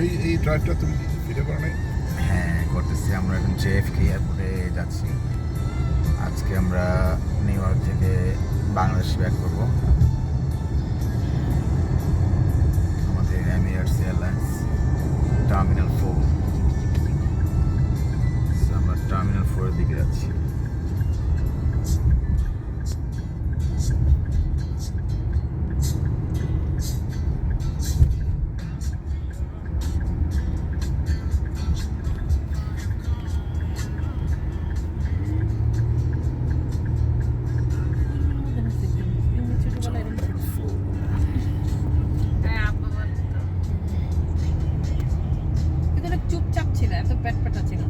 এই এই ড্রাইভটা তুমি ফিরে করো নাই? হ্যাঁ করতেছি। আমরা এখন জেএফকে এয়ারপোর্টে যাচ্ছি। আজকে আমরা নিউ ইয়র্ক থেকে বাংলাদেশ ব্যাক করব। আমাদের এমিরেটস এয়ারলাইন্স টার্মিনাল ফোর আমরা টার্মিনাল ফোরের দিকে যাচ্ছি। ছিল। ছিল।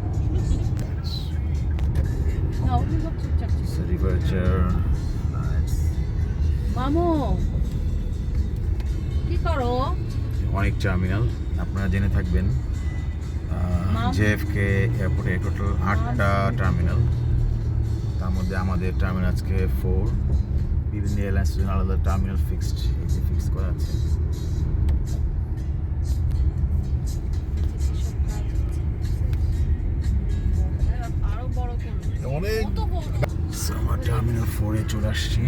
মামু কি করো? অনেক টার্মিনাল আপনারা জেনে থাকবেন। জেএফকে এয়ারপোর্টে টোটাল আটটা টার্মিনাল তার মধ্যে আমাদের টার্মিনাল আজকে ফোর বিভিন্ন এয়ারলাইন্সের জন্য আলাদা টার্মিনাল ফিক্সড ফিক্স করা আছে। অনেক বড় টার্মিনাল ফোরে চলে আসছি।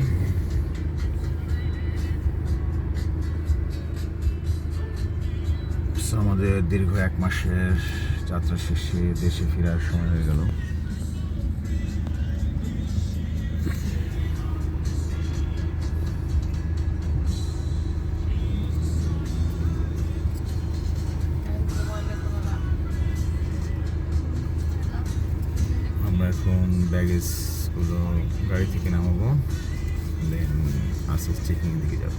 আমাদের দীর্ঘ এক মাসের যাত্রা শেষে দেশে ফেরার সময় হয়ে গেল। আমরা এখন ব্যাগেজগুলো গাড়ি থেকে নামাবো দেন আস্তে আস্তে চেকিং দিকে যাব।